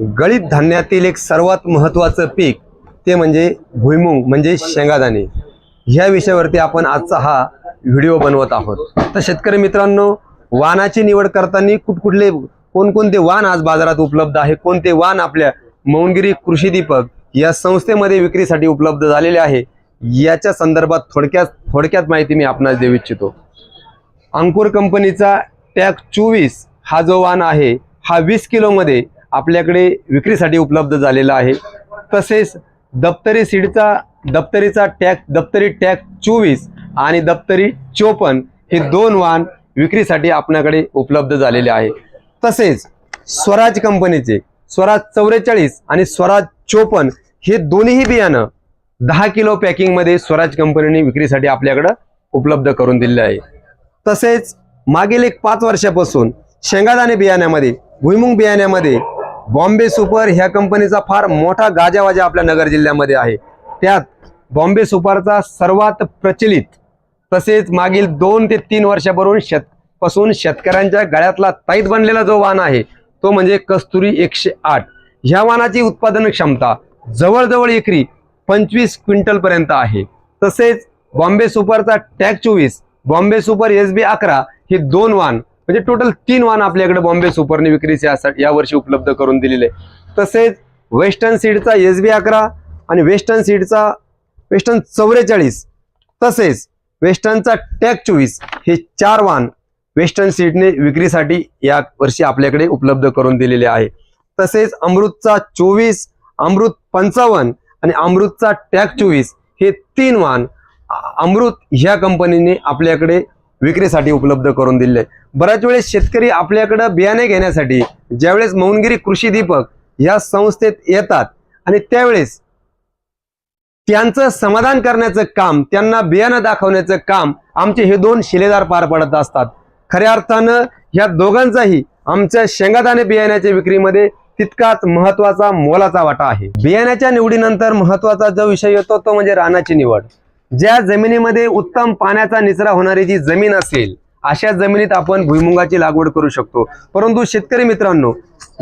गळीत धान्यातील एक सर्वात महत्त्वाचं पीक ते म्हणजे भुईमुंग म्हणजे शेंगादाणे. ह्या विषयावरती आपण आजचा हा व्हिडिओ बनवत आहोत. तर शेतकरी मित्रांनो वाहनाची निवड करताना कुठकुठले कोणकोणते वाण आज बाजारात उपलब्ध आहे कोणते वाण आपल्या मौनगिरी कृषी दीपक या संस्थेमध्ये विक्रीसाठी उपलब्ध झालेले आहे याच्या संदर्भात थोडक्यात थोडक्यात माहिती मी आपणास देऊ इच्छितो. अंकुर कंपनीचा टॅग चोवीस हा जो वाण आहे हा वीस किलोमध्ये आपल्याकडे विक्रीसाठी उपलब्ध झालेला आहे. तसेच दप्तरी सीडचा दप्तरीचा टॅग दप्तरी टॅग चोवीस आणि दप्तरी चोपन हे दोन वाहन विक्रीसाठी आपल्याकडे उपलब्ध झालेले आहे. तसेच स्वराज कंपनीचे स्वराज चौवेचाळीस आणि स्वराज चोपन हे दोन्हीही बियाणं दहा किलो पॅकिंगमध्ये स्वराज कंपनीने विक्रीसाठी आपल्याकडं उपलब्ध करून दिलेले आहे. तसेच मागील एक पाच वर्षापासून शेंगादाणे बियाण्यामध्ये भुईमुंग बियाण्यामध्ये बॉम्बे सुपर ह्या कंपनीचा फार मोठा गाजावाजा आपल्या नगर जिल्ह्यामध्ये आहे. त्यात बॉम्बे सुपरचा सर्वात प्रचलित तसेच मागील दोन ते तीन वर्षापासून शेत पासून शेतकऱ्यांच्या गळ्यातला ताईत बनलेला जो वाण आहे तो म्हणजे कस्तुरी एकशे आठ. ह्या वाहनाची उत्पादन क्षमता जवळजवळ एकरी पंचवीस क्विंटल पर्यंत आहे. तसेच बॉम्बे सुपरचा टॅग चोवीस बॉम्बे सुपर एस बी अकरा हे दोन वाण म्हणजे टोटल तीन वाहन आपल्याकडे बॉम्बे सुपरने विक्रीस यासाठी यावर्षी उपलब्ध करून दिलेले तसेच वेस्टर्न सीडचा एस बी अकरा आणि वेस्टर्न सीडचा वेस्टर्न चौवेचाळीस तसेच वेस्टर्नचा टॅग चोवीस हे चार वाहन वेस्टर्न सीडने विक्रीसाठी या वर्षी आपल्याकडे उपलब्ध करून दिलेले आहे. तसेच अमृतचा चोवीस अमृत पंचावन्न आणि अमृतचा टॅग चोवीस हे तीन वाहन अमृत ह्या कंपनीने आपल्याकडे विक्रीसाठी उपलब्ध करून दिले. बऱ्याच वेळेस शेतकरी आपल्याकडं बियाणे घेण्यासाठी ज्यावेळेस मौनगिरी कृषी दीपक या संस्थेत येतात आणि त्यावेळेस त्यांचं समाधान करण्याचं काम त्यांना बियाणं दाखवण्याचं काम आमचे हे दोन शिलेदार पार पडत असतात. खऱ्या अर्थानं ह्या दोघांचाही आमच्या शेंगादाणे बियाण्याच्या विक्रीमध्ये तितकाच महत्त्वाचा मोलाचा वाटा आहे. बियाण्याच्या निवडीनंतर महत्त्वाचा जो विषय येतो तो म्हणजे रानाची निवड. ज्या जमिनीमध्ये उत्तम पाण्याचा निचरा होणारी जी जमीन असेल अशा जमिनीत आपण भुईमुगाची लागवड करू शकतो. परंतु शेतकरी मित्रांनो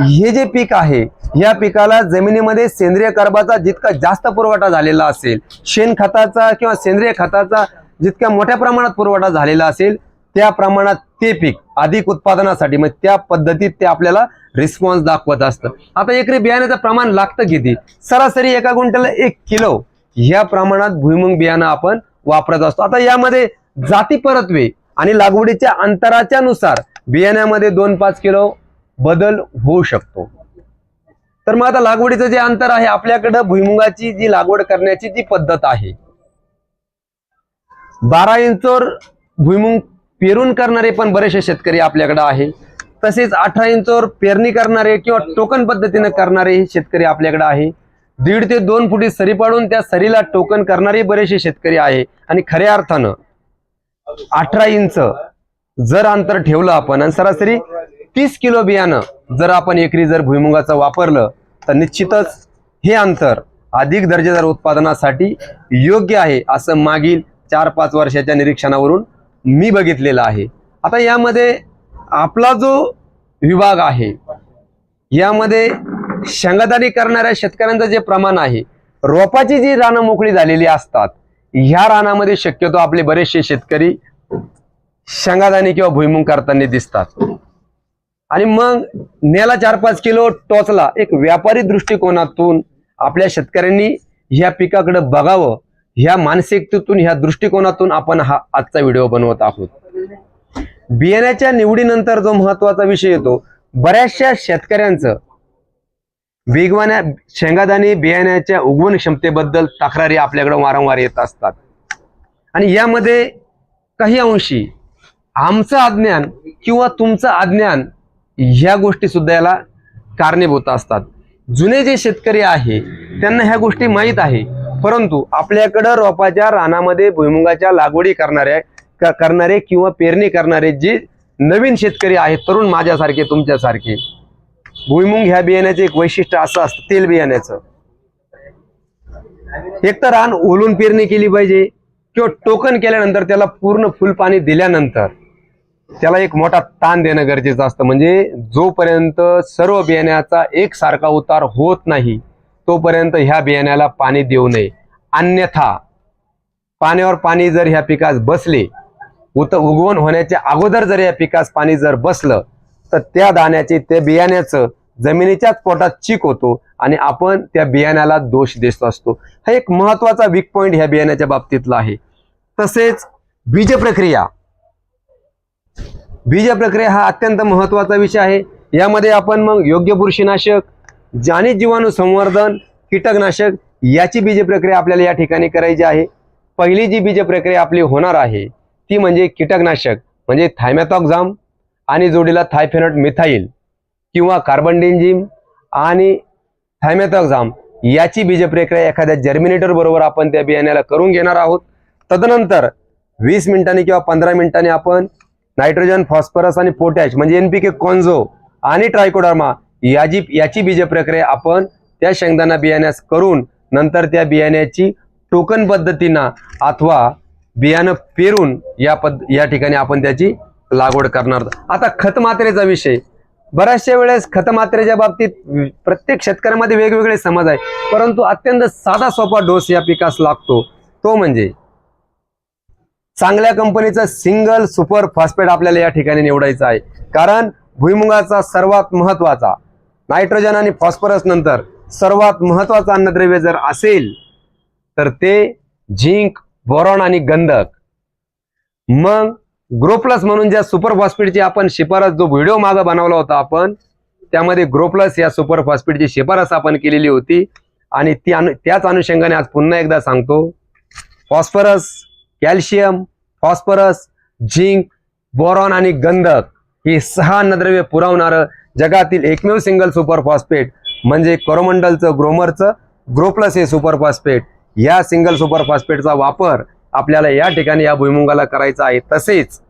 हे जे पीक आहे या पिकाला जमिनीमध्ये सेंद्रिय कर्बाचा जितका जास्त पुरवठा झालेला असेल शेणखताचा किंवा सेंद्रिय खताचा जितक्या मोठ्या प्रमाणात पुरवठा झालेला असेल त्या प्रमाणात ते पीक अधिक उत्पादनासाठी मग त्या पद्धतीत ते आपल्याला रिस्पॉन्स दाखवत असतं. आता एकरी बियाण्याचं प्रमाण लागतं किती? सरासरी एका गुंठ्याला एक किलो. ह्या प्रमाणात भुईमुंग बियाणं आपण वापरत असतो. आता यामध्ये जाती परतवे आणि लागवडीच्या अंतराच्या नुसार बियाण्यामध्ये दोन पाच किलो बदल होऊ शकतो. तर मग आता लागवडीचं जे अंतर आहे आपल्याकडं भुईमुगाची जी लागवड करण्याची जी पद्धत आहे बारा इंचवर भुईमुंग पेरून करणारे पण बरेचसे शेतकरी आपल्याकडे आहे. तसेच अठरा इंचवर पेरणी करणारे किंवा टोकन पद्धतीने करणारे शेतकरी आपल्याकडे आहे. दीड ते दोन फुटी सरी पाडून त्या सरीला टोकन करणारे बरेचसे शेतकरी आहे. आणि खऱ्या अर्थानं अठरा इंच जर अंतर ठेवलं आपण आणि सरासरी तीस किलो बियाणं जर आपण एकरी जर भुईमुगाचं वापरलं तर निश्चितच हे अंतर अधिक दर्जेदार उत्पादनासाठी योग्य आहे असं मागील चार पाच वर्षाच्या निरीक्षणावरून मी बघितलेलं आहे. आता यामध्ये आपला जो विभाग आहे यामध्ये शेंगादाणी करणाऱ्या शेतकऱ्यांचं जे प्रमाण आहे रोपाची जी रानं मोकळी झालेली असतात ह्या रानामध्ये शक्यतो आपले बरेचसे शेतकरी शेंगादाणी किंवा भुईमुंग करताना दिसतात. आणि मग नेला चार पाच किलो टोचला एक व्यापारी दृष्टिकोनातून आपल्या शेतकऱ्यांनी ह्या पिकाकडे बघावं ह्या मानसिकतेतून ह्या दृष्टिकोनातून आपण हा आजचा व्हिडिओ बनवत आहोत. बियाण्याच्या निवडीनंतर जो महत्त्वाचा विषय येतो बऱ्याचशा शेतकऱ्यांचं वेगवान्या शेंगादाणे बियाण्याच्या उगवण क्षमतेबद्दल तक्रारी आपल्याकडे वारंवार येत असतात. आणि यामध्ये काही अंशी आमचं अज्ञान किंवा तुमचं अज्ञान ह्या गोष्टी सुद्धा याला कारणीभूत असतात. जुने जे शेतकरी आहे त्यांना ह्या गोष्टी माहीत आहे. परंतु आपल्याकडं रोपाच्या रानामध्ये भुईमुगाच्या लागवडी करणाऱ्या क- करणारे किंवा पेरणी करणारे जे नवीन शेतकरी आहेत तरुण माझ्यासारखे तुमच्यासारखे भुईमुंग ह्या बियाण्याचं एक वैशिष्ट्य असं असतं तेल बियाण्याचं. एक तर रान ओलून पेरणी केली पाहिजे किंवा टोकन केल्यानंतर त्याला पूर्ण फुल पाणी दिल्यानंतर त्याला एक मोठा ताण देणं गरजेचं असतं. म्हणजे जोपर्यंत सर्व बियाण्याचा एक सारखा उतार होत नाही तोपर्यंत ह्या बियाण्याला पाणी देऊ नये. अन्यथा पाण्यावर पाणी जर ह्या पिकास बसले उत उगवण होण्याच्या अगोदर जर या पिकास पाणी जर बसलं तर त्या दाण्याचे त्या बियाण्याचं जमिनीच्याच पोटात चीक होतो आणि आपण त्या बियाण्याला दोष देत असतो. हा एक महत्त्वाचा वीक पॉइंट ह्या बियाण्याच्या बाबतीतला आहे. तसेच बीज प्रक्रिया बीज प्रक्रिया हा अत्यंत महत्त्वाचा विषय आहे. यामध्ये आपण मग योग्य बुरशीनाशक जाणी जीवाणू संवर्धन कीटकनाशक याची बीज प्रक्रिया आपल्याला या ठिकाणी करायची आहे. पहिली जी बीज प्रक्रिया आपली होणार आहे ती म्हणजे कीटकनाशक म्हणजे थायमॅथॉक्झाम आणि जोडीला थायफेनॉट मिथाईल किंवा कार्बन डेंजिम आणि थायमेथॉक्झाम याची बीजप्रक्रिया एखाद्या जर्मिनेटर बरोबर आपण त्या बियाण्याला करून घेणार आहोत. तदनंतर वीस मिनिटांनी किंवा पंधरा मिनिटांनी आपण नायट्रोजन फॉस्फरस आणि पोटॅश म्हणजे एनपीके कॉन्झो आणि ट्रायकोडर्मा याची याची बीजप्रक्रिया आपण त्या शेंगदाणा बियाण्यास करून नंतर त्या बियाण्याची टोकन पद्धतीनं अथवा बियाणं पेरून या पद्ध या ठिकाणी आपण त्याची लागवड करणार. आता खत मात्रेचा विषय. बऱ्याचशा वेळेस खत मात्रेच्या बाबतीत प्रत्येक शेतकऱ्यामध्ये वेगवेगळे समज आहे. परंतु अत्यंत साधा सोपा डोस या पिकास लागतो. तो म्हणजे चांगल्या कंपनीचा सिंगल सुपर फॉस्फेट आपल्याला या ठिकाणी निवडायचा आहे. कारण भुईमुगाचा सर्वात महत्त्वाचा नायट्रोजन आणि फॉस्फरस नंतर सर्वात महत्वाचं अन्नद्रव्य जर असेल तर ते झिंक बोरॉन आणि गंधक. मग ग्रोप्लस म्हणून ज्या सुपर फॉस्फेटची आपण शिफारस जो व्हिडिओ मागे बनवला होता आपण त्यामध्ये ग्रोप्लस या सुपर फॉस्फेटची शिफारस आपण केलेली होती. आणि ती अनु त्याच अनुषंगाने आज पुन्हा एकदा सांगतो. Phosphorus calcium phosphorus zinc boron आणि गंधक ही सहा अन्नद्रव्य पुरवणारं जगातील एकमेव सिंगल सुपर फॉस्फेट म्हणजे कोरोमंडलचं ग्रोमरचं. ग्रोप्लस हे सुपर फॉस्फेट. या सिंगल सुपर फॉस्फेटचा वापर आपल्याला या ठिकाणी या भुईमुगाला करायचा आहे. तसेच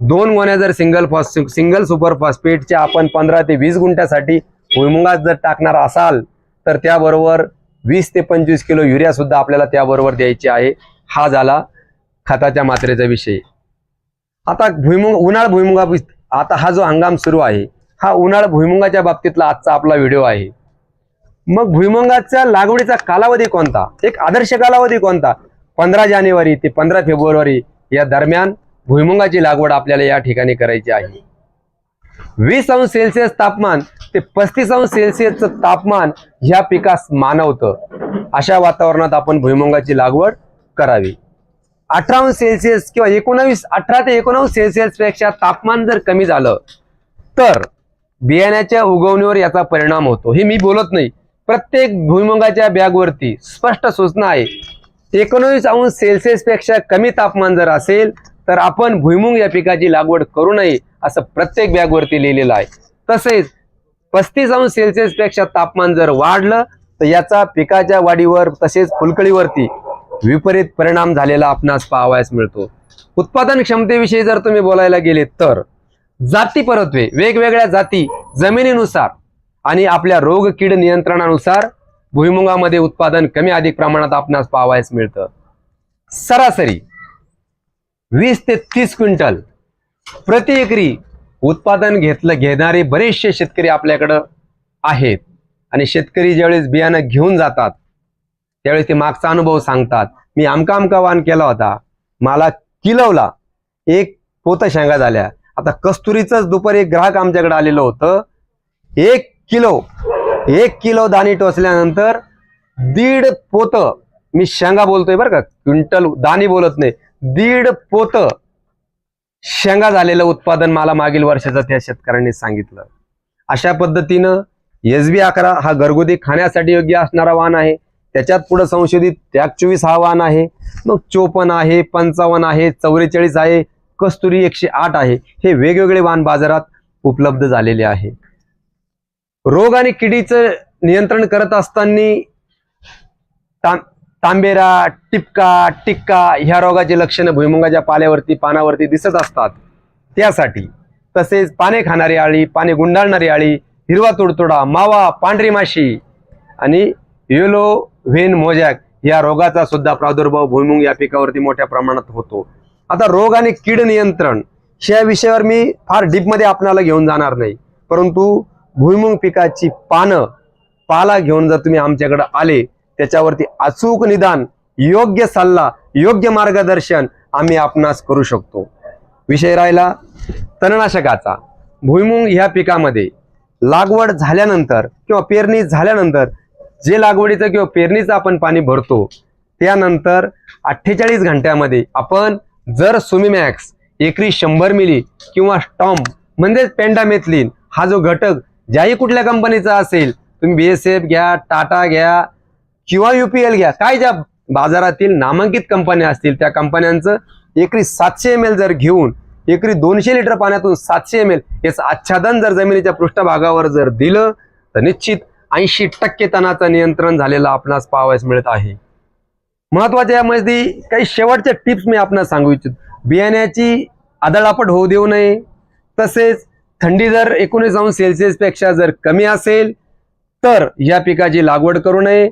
दोन गोण्या जर सिंगल फॉस सिंगल सुपर फॉस्फेटच्या आपण पंधरा ते वीस गुंठ्यासाठी भुईमुगात जर टाकणार असाल तर त्याबरोबर वीस ते पंचवीस किलो युरिया सुद्धा आपल्याला त्याबरोबर द्यायची आहे. हा झाला खताच्या मात्रेचा विषय. आता भुईमुग उन्हाळ भुईमुगा आता हा जो हंगाम सुरू आहे हा उन्हाळ भुईमुगाच्या बाबतीतला आजचा आपला व्हिडिओ आहे. मग भुईमुगाच्या लागवडीचा कालावधी कोणता? एक आदर्श कालावधी कोणता? पंधरा जानेवारी ते पंधरा फेब्रुवारी या दरम्यान भुईमुगाची लागवड आपल्याला या ठिकाणी करायची आहे. वीस अंश सेल्सिअस तापमान ते पस्तीस अंश सेल्सिअसचं तापमान ह्या पिकास मानवतं. अशा वातावरणात आपण भुईमुगाची लागवड करावी. अठरा अंश सेल्सिअस किंवा एकोणावीस अठरा ते एकोणावीस सेल्सिअसपेक्षा तापमान जर कमी झालं तर बियाण्याच्या उगवणीवर याचा परिणाम होतो. हे मी बोलत नाही. प्रत्येक भुईमुगाच्या बॅगवरती स्पष्ट सूचना आहे. एकोणवीस अंश सेल्सिअसपेक्षा कमी तापमान जर असेल तर आपण भुईमुग या पिकाची लागवड करू नये असं प्रत्येक बॅगवरती लिहिलेलं आहे. तसेच पस्तीस अंश सेल्सिअसपेक्षा तापमान जर वाढलं तर याचा पिकाच्या वाढीवर तसेच फुलकळीवरती विपरीत परिणाम झालेला आपणास पाहावयास मिळतो. उत्पादन क्षमतेविषयी जर तुम्ही बोलायला गेले तर जाती परत्वे वेगवेगळ्या जाती जमिनीनुसार आणि आपल्या रोग कीड नियंत्रणानुसार भुईमुगामध्ये उत्पादन कमी अधिक प्रमाणात आपणास पाहावयास मिळतं. सरासरी वीस ते तीस क्विंटल प्रति एकरी उत्पादन घेतलं घेणारे बरेचसे शेतकरी आपल्याकडं आहेत. आणि शेतकरी ज्यावेळेस बियाणं घेऊन जातात त्यावेळेस ते मागचा अनुभव सांगतात. मी आमका आमका वाण केला होता. मला किलोला एक पोत शेंगा झाल्या. आता कस्तुरीचंच दुपारी एक ग्राहक आमच्याकडे आलेलं होतं. एक किलो एक किलो दाणी टोचल्यानंतर दीड पोत मी शेंगा बोलतोय बरं का. क्विंटल दाणी बोलत नाही. दीड पोत शेंगा झालेलं उत्पादन मला मागील वर्षाचं त्या शेतकऱ्यांनी सांगितलं. अशा पद्धतीनं एस बी अकरा हा घरगुती खाण्यासाठी योग्य असणारा वाण आहे. त्याच्यात पुढे संशोधित त्याग चोवीस हा वाहन आहे. मग चोपन्न आहे पंचावन्न आहे चौवेचाळीस आहे कस्तुरी एकशे आठ आहे. हे वेगवेगळे वाण बाजारात उपलब्ध झालेले आहे. रोग आणि किडीचं नियंत्रण करत असताना तांबेरा टिपका टिक्का ह्या रोगाची लक्षणं भुईमुगाच्या पाल्यावरती पानावरती दिसत असतात. त्यासाठी तसेच पाने खाणारी आळी पाने गुंडाळणारी आळी हिरवा तुडतुडा मावा पांढरी माशी आणि येलो व्हेन मोजॅक या रोगाचा सुद्धा प्रादुर्भाव भुईमुंग या पिकावरती मोठ्या प्रमाणात होतो. आता रोग आणि कीड नियंत्रण ह्या विषयावर मी फार डीपमध्ये आपणाला घेऊन जाणार नाही. परंतु भुईमुग पिकाची पानं पाला घेऊन जर तुम्ही आमच्याकडे आले त्याच्यावरती अचूक निदान योग्य सल्ला योग्य मार्गदर्शन आम्ही आपणास करू शकतो. विषय राहिला तणनाशकाचा. भुईमुंग ह्या पिकामध्ये लागवड झाल्यानंतर किंवा पेरणी झाल्यानंतर जे लागवडीचं किंवा पेरणीचं आपण पाणी भरतो त्यानंतर अठ्ठेचाळीस घंट्यामध्ये आपण जर सुमिमॅक्स एकरी शंभर मिली किंवा स्टॉम्प म्हणजेच पेंडामेथलिन हा जो घटक ज्याही कुठल्या कंपनीचा असेल तुम्ही बी एस एफ घ्या टाटा घ्या किंवा युपीएल घ्या. काय ज्या बाजारातील नामांकित कंपन्या असतील त्या कंपन्यांचं एकरी सातशे एम एल जर घेऊन एकरी दोनशे लिटर पाण्यातून सातशे एम एल याचं आच्छादन जर जमिनीच्या पृष्ठभागावर जर दिलं तर निश्चित ऐंशी टक्के तणाचं नियंत्रण झालेलं आपणास पाहावयास मिळत आहे. महत्त्वाच्या यामध्ये काही शेवटच्या टिप्स मी आपणास सांगू इच्छितो. बियाण्याची आदळापट होऊ देऊ नये. तसेच थंडी जर एकोणीस अंश सेल्सिअसपेक्षा जर कमी असेल तर या पिकाची लागवड करू नये.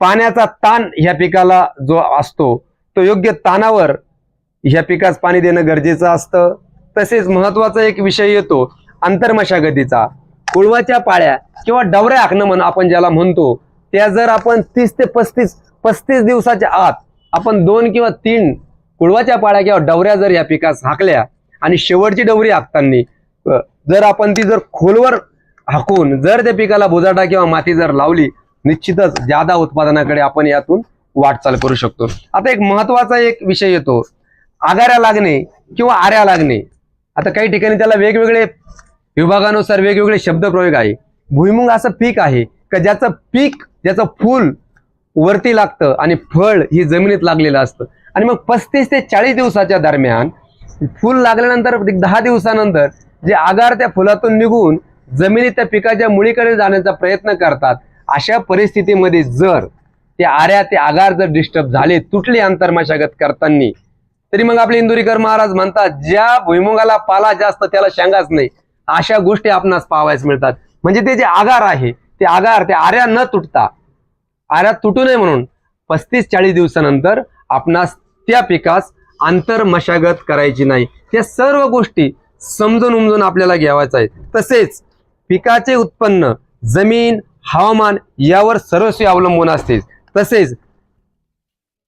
पाण्याचा ताण ह्या पिकाला जो असतो तो योग्य ताणावर ह्या पिकास पाणी देणं गरजेचं असतं. तसेच महत्त्वाचा एक विषय येतो आंतरमशागतीचा कुळवाच्या पाळ्या किंवा डवऱ्या आखणं म्हणून आपण ज्याला म्हणतो त्या जर आपण तीस ते पस्तीस पस्तीस दिवसाच्या आत आपण दोन किंवा तीन कुळवाच्या पाळ्या किंवा डवऱ्या जर या पिकास हाकल्या आणि शेवटची डवरी हाकताना जर आपण ती जर खोलवर हाकून जर त्या पिकाला बुजाटा किंवा माती जर लावली निश्चितच जादा उत्पादनाकडे आपण यातून वाटचाल करू शकतो. आता एक महत्त्वाचा एक विषय येतो. आगाऱ्या लागणे किंवा आऱ्या लागणे. आता काही ठिकाणी त्याला वेगवेगळे विभागानुसार वेगवेगळे शब्दप्रयोग आहे. भुईमुंग असं पीक आहे का ज्याचं पीक ज्याचं फूल वरती लागतं आणि फळ ही जमिनीत लागलेलं असतं? आणि मग पस्तीस ते चाळीस दिवसाच्या दरम्यान फूल लागल्यानंतर दहा दिवसानंतर जे आगार त्या फुलातून निघून जमिनीत त्या पिकाच्या मुळीकडे जाण्याचा प्रयत्न करतात अशा परिस्थितीमध्ये जर ते आऱ्या ते आगार जर डिस्टर्ब झाले तुटले अंतर्मशागत करताना तरी मग आपले इंदुरीकर महाराज म्हणतात ज्या भुईमुगाला पाला जास्त त्याला शेंगाच नाही. अशा गोष्टी आपणास पाहावयास मिळतात. म्हणजे ते जे आगार आहे ते आगार ते आऱ्या न तुटता आऱ्या तुटू नये म्हणून पस्तीस चाळीस दिवसानंतर आपणास त्या पिकास आंतर मशागत करायची नाही. त्या सर्व गोष्टी समजून उमजून आपल्याला घ्यावायचं आहे. तसेच पिकाचे उत्पन्न जमीन हवामान यावर सर्वस्वी अवलंबून असते. तसेच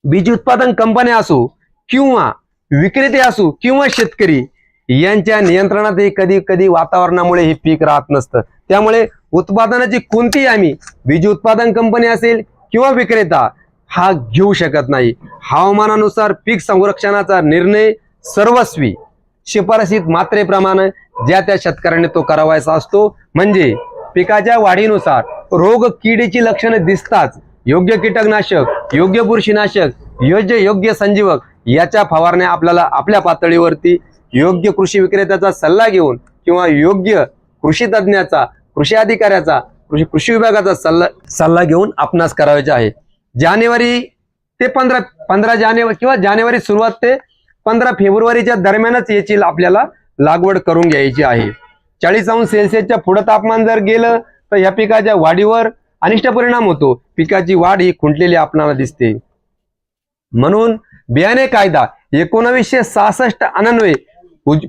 बीज उत्पादन कंपन्या असो किंवा विक्रेते असो किंवा शेतकरी यांच्या नियंत्रणातही कधी कधी वातावरणामुळे हे पीक राहत नसतं. त्यामुळे उत्पादनाची कोणतीही आम्ही बीज उत्पादन कंपनी असेल किंवा विक्रेता हा घेऊ शकत नाही. हवामानानुसार पीक संरक्षणाचा निर्णय सर्वस्वी शिफारसीत मात्रेप्रमाणे ज्या त्या शेतकऱ्याने तो करावायचा असतो. म्हणजे पिकाच्या वाढीनुसार रोग किडीची लक्षणे दिसताच. योग्य कीटकनाशक योग्य बुरशीनाशक योग्य योग्य संजीवक याच्या फवारण्या आपल्याला आपल्या पातळीवरती योग्य कृषी विक्रेत्याचा सल्ला घेऊन किंवा योग्य कृषी तज्ज्ञाचा कृषी अधिकाऱ्याचा कृषी कृषी विभागाचा सल्ला सल्ला घेऊन आपणास करायचे आहे. जानेवारी ते पंधरा पंधरा जानेवारी किंवा जानेवारी सुरुवात ते पंधरा फेब्रुवारीच्या दरम्यानच याची आपल्याला लागवड करून घ्यायची आहे. चाळीस अंश सेल्सिअसच्या पुढं तापमान जर गेलं तर या पिकाच्या वाढीवर अनिष्ट परिणाम होतो. पिकाची वाढ ही खुंटलेली आपणाला दिसते. म्हणून बियाणे कायदा एकोणावीसशे सहासष्ट अनन्वय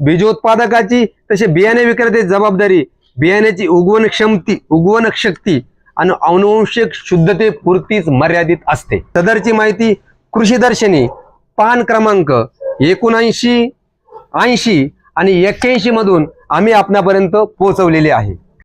बीजोत्पादकाची तसे बियाणे विक्रेते जबाबदारी बियाण्याची उगवण क्षमती उगवण शक्ती आणि अनुवंशिक शुद्धते पुरतीच मर्यादित असते. सदरची माहिती कृषी दर्शनी पान क्रमांक एकोणऐंशी ऐंशी आणि एक्क्याऐंशी मधून आम्ही आपणापर्यंत पोहोचवलेले आहे.